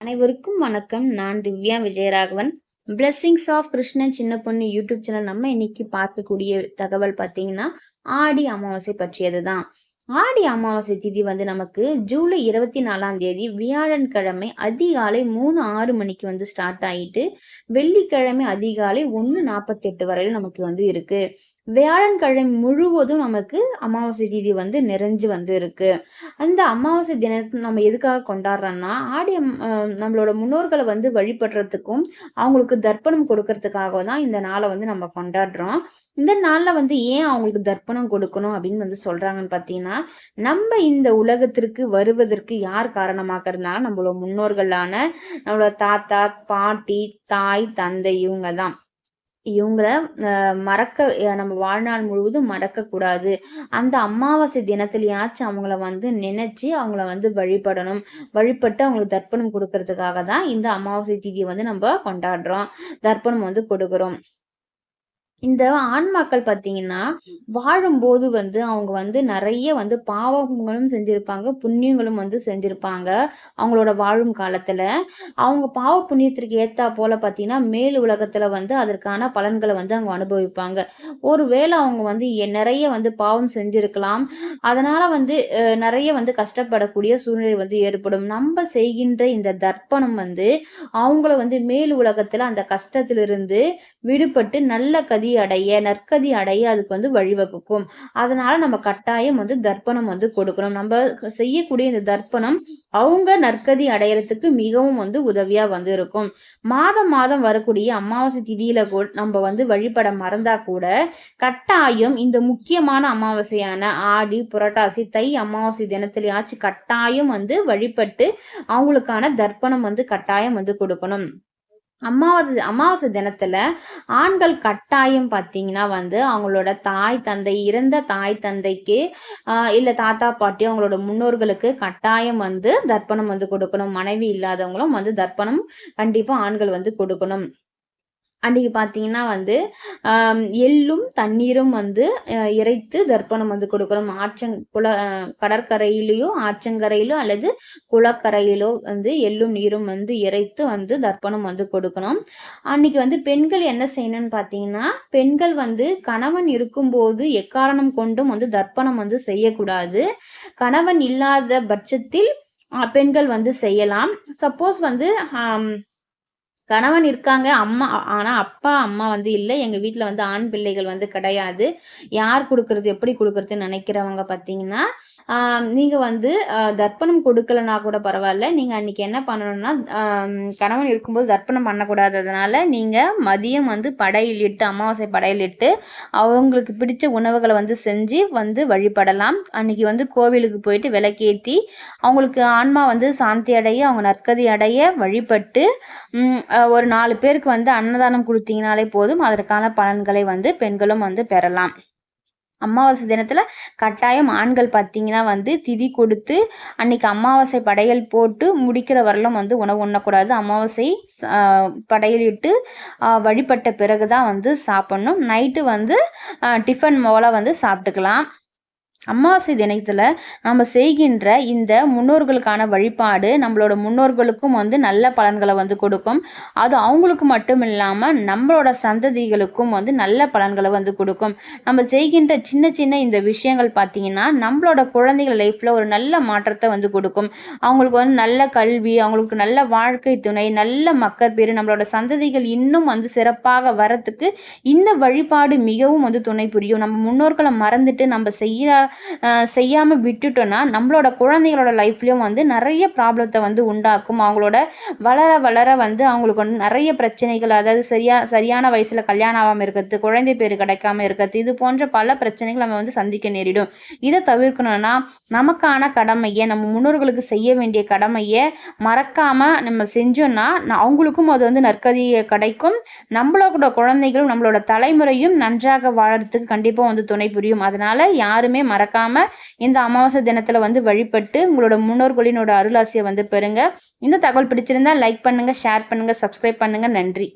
அனைவருக்கும் வணக்கம். நான் திவ்யா விஜயராகவன். பிளெஸ்ஸிங்ஸ் ஆஃப் கிருஷ்ணன் சின்ன பொண்ணு யூடியூப் சேனல் நம்ம இன்னைக்கு பார்க்கக்கூடிய தகவல் பார்த்தீங்கன்னா ஆடி அமாவாசை பற்றியது தான் ஆடி அமாவாசை திதி வந்து நமக்கு ஜூலை இருபத்தி நாலாம் தேதி வியாழன்கிழமை அதிகாலை மூணு ஆறு மணிக்கு வந்து ஸ்டார்ட் ஆகிட்டு வெள்ளிக்கிழமை அதிகாலை ஒன்று நாற்பத்தெட்டு வரையிலும் நமக்கு வந்து இருக்கு. வியாழன்கிழமை முழுவதும் நமக்கு அமாவாசை திதி வந்து நிறைஞ்சு வந்து இருக்கு. அந்த அமாவாசை தினத்தை நம்ம எதுக்காக கொண்டாடுறோம்னா ஆடி நம்மளோட முன்னோர்களை வந்து வழிபடுறதுக்கும் அவங்களுக்கு தர்ப்பணம் கொடுக்கறதுக்காக தான் இந்த நாளை வந்து நம்ம கொண்டாடுறோம். இந்த நாளில் வந்து ஏன் அவங்களுக்கு தர்ப்பணம் கொடுக்கணும் அப்படின்னு வந்து சொல்றாங்கன்னு பார்த்தீங்கன்னா நம்ம இந்த உலகத்திற்கு வருவதற்கு யார் காரணமாக இருந்தாலும் நம்மளோட முன்னோர்களான நம்மளோட தாத்தா பாட்டி தாய் தந்தை இவங்க தான் இவங்கள மறக்க நம்ம வாழ்நாள் முழுவதும் மறக்கக்கூடாது. அந்த அமாவாசை தினத்துலயாச்சும் அவங்கள வந்து நினைச்சு அவங்கள வந்து வழிபடணும். வழிபட்டு அவங்களுக்கு தர்ப்பணம் கொடுக்கறதுக்காக தான் இந்த அமாவாசை திதியை வந்து நம்ம கொண்டாடுறோம். தர்ப்பணம் வந்து கொடுக்குறோம். இந்த ஆன்மாக்கள் பார்த்தீங்கன்னா வாழும்போது வந்து அவங்க வந்து நிறைய வந்து பாவங்களும் செஞ்சுருப்பாங்க புண்ணியங்களும் வந்து செஞ்சிருப்பாங்க அவங்களோட வாழும் காலத்தில். அவங்க பாவ புண்ணியத்திற்கு ஏற்றா போல் பார்த்தீங்கன்னா மேல் உலகத்தில் வந்து அதற்கான பலன்களை வந்து அவங்க அனுபவிப்பாங்க. ஒருவேளை அவங்க வந்து நிறைய வந்து பாவம் செஞ்சுருக்கலாம். அதனால் வந்து நிறைய வந்து கஷ்டப்படக்கூடிய சூழ்நிலை வந்து ஏற்படும். நம்ம செய்கின்ற இந்த தர்ப்பணம் வந்து அவங்கள வந்து மேல் உலகத்தில் அந்த கஷ்டத்திலிருந்து விடுபட்டு நல்ல கதி அடைய நற்கதி அடைய அதுக்கு வந்து வழிவகுக்கும். அதனால நம்ம கட்டாயம் வந்து தர்ப்பணம் வந்து கொடுக்கணும். நம்ம செய்யக்கூடிய இந்த தர்ப்பணம் அவங்க நற்கதி அடையறதுக்கு மிகவும் வந்து உதவியா வந்து இருக்கும் மாதம் மாதம் வரக்கூடிய அமாவாசை திதியில கூட நம்ம வந்து வழிபட மறந்தா கூட கட்டாயம் இந்த முக்கியமான அமாவாசையான ஆடி புரட்டாசி தை அமாவாசை தினத்திலேயாச்சும் கட்டாயம் வந்து வழிபட்டு அவங்களுக்கான தர்ப்பணம் வந்து கட்டாயம் வந்து கொடுக்கணும். அமாவாசை அமாவாசை தினத்துல ஆண்கள் கட்டாயம் பார்த்தீங்கன்னா வந்து அவங்களோட தாய் தந்தை இறந்த தாய் தந்தைக்கு இல்லை தாத்தா பாட்டி அவங்களோட முன்னோர்களுக்கு கட்டாயம் வந்து தர்ப்பணம் வந்து கொடுக்கணும். மனைவி இல்லாதவங்களும் வந்து தர்ப்பணம் கண்டிப்பாக ஆண்கள் வந்து கொடுக்கணும். அன்றைக்கி பார்த்தீங்கன்னா வந்து எள்ளும் தண்ணீரும் வந்து இறைத்து தர்ப்பணம் வந்து கொடுக்கணும் ஆற்றங் குள கடற்கரையிலையோ ஆற்றங்கரையிலோ அல்லது குளக்கரையிலோ வந்து எள்ளும் நீரும் வந்து இறைத்து வந்து தர்ப்பணம் வந்து கொடுக்கணும். அன்றைக்கி வந்து பெண்கள் என்ன செய்யணும்னு பார்த்தீங்கன்னா பெண்கள் வந்து கணவன் இருக்கும்போது எக்காரணம் கொண்டும் வந்து தர்ப்பணம் வந்து செய்யக்கூடாது. கணவன் இல்லாத பட்சத்தில் பெண்கள் வந்து செய்யலாம். சப்போஸ் வந்து கணவன் இருக்காங்க. அம்மா ஆனால் அப்பா அம்மா வந்து இல்லை. எங்கள் வீட்டில் வந்து ஆண் பிள்ளைகள் வந்து கிடையாது. யார் கொடுக்குறது எப்படி கொடுக்குறதுன்னு நினைக்கிறவங்க பார்த்தீங்கன்னா நீங்கள் வந்து தர்ப்பணம் கொடுக்கலனா கூட பரவாயில்ல. நீங்கள் அன்றைக்கி என்ன பண்ணணும்னா கணவன் இருக்கும்போது தர்ப்பணம் பண்ணக்கூடாததுனால நீங்கள் மதியம் வந்து படையிலிட்டு அமாவாசை படையிலிட்டு அவங்களுக்கு பிடிச்ச உணவுகளை வந்து செஞ்சு வந்து வழிபடலாம். அன்றைக்கி வந்து கோவிலுக்கு போயிட்டு விளக்கேற்றி அவங்களுக்கு ஆன்மா வந்து சாந்தி அடைய அவங்க நற்கதி அடைய வழிபட்டு ஒரு நாலு பேருக்கு வந்து அன்னதானம் கொடுத்தீங்கனாலே போதும். அதற்கான பலன்களை வந்து பெண்களும் வந்து பெறலாம். அமாவாசை தினத்தில் கட்டாயம் ஆண்கள் பார்த்தீங்கன்னா வந்து திதி கொடுத்து அன்னைக்கு அமாவாசை படையல் போட்டு முடிக்கிற வரலும் வந்து உணவு உண்ணக்கூடாது. அமாவாசை படையலிட்டு வழிபட்ட பிறகு தான் வந்து சாப்பிட்ணும். நைட்டு வந்து டிஃபன் போல் வந்து சாப்பிட்டுக்கலாம். அமாவாசை தினத்தில் நம்ம செய்கின்ற இந்த முன்னோர்களுக்கான வழிபாடு நம்மளோட முன்னோர்களுக்கும் வந்து நல்ல பலன்களை வந்து கொடுக்கும். அது அவங்களுக்கு மட்டும் இல்லாமல் நம்மளோட சந்ததிகளுக்கும் வந்து நல்ல பலன்களை வந்து கொடுக்கும். நம்ம செய்கின்ற சின்ன சின்ன இந்த விஷயங்கள் பார்த்தீங்கன்னா நம்மளோட குழந்தைகள் லைஃப்பில் ஒரு நல்ல மாற்றத்தை வந்து கொடுக்கும். அவங்களுக்கு வந்து நல்ல கல்வி அவங்களுக்கு நல்ல வாழ்க்கை துணை நல்ல மக்கள் பேர் நம்மளோட சந்ததிகள் இன்னும் வந்து சிறப்பாக வரத்துக்கு இந்த வழிபாடு மிகவும் வந்து துணை புரியும். நம்ம முன்னோர்களை மறந்துட்டு நம்ம செய்கிற செய்யாமல் விட்டுட்டோன்னா நம்மளோட குழந்தைகளோட லைஃப்லேயும் வந்து நிறைய ப்ராப்ளத்தை வந்து உண்டாக்கும். அவங்களோட வளர வளர வந்து அவங்களுக்கு வந்து நிறைய பிரச்சனைகள் அதாவது சரியா சரியான வயசில் கல்யாணம் ஆகாமல் இருக்கிறது குழந்தை பேர் கிடைக்காம இருக்கிறது இது போன்ற பல பிரச்சனைகள் நம்ம வந்து சந்திக்க நேரிடும். இதை தவிர்க்கணும்னா நமக்கான கடமையை நம்ம முன்னோர்களுக்கு செய்ய வேண்டிய கடமையை மறக்காமல் நம்ம செஞ்சோம்னா அவங்களுக்கும் அது வந்து நற்கதியை கிடைக்கும். நம்மளோட குழந்தைகளும் நம்மளோட தலைமுறையும் நன்றாக வாழறதுக்கு கண்டிப்பாக வந்து துணை புரியும். அதனால் யாருமே மறக்காமல் இந்த அமாவாசை தினத்தில் வந்து வழிபட்டு உங்களோட முன்னோர்களினோட அருளாசியை வந்து பெறுங்க. இந்த தகவல் பிடிச்சிருந்தா லைக் பண்ணுங்கள் ஷேர் பண்ணுங்கள் சப்ஸ்கிரைப் பண்ணுங்க. நன்றி.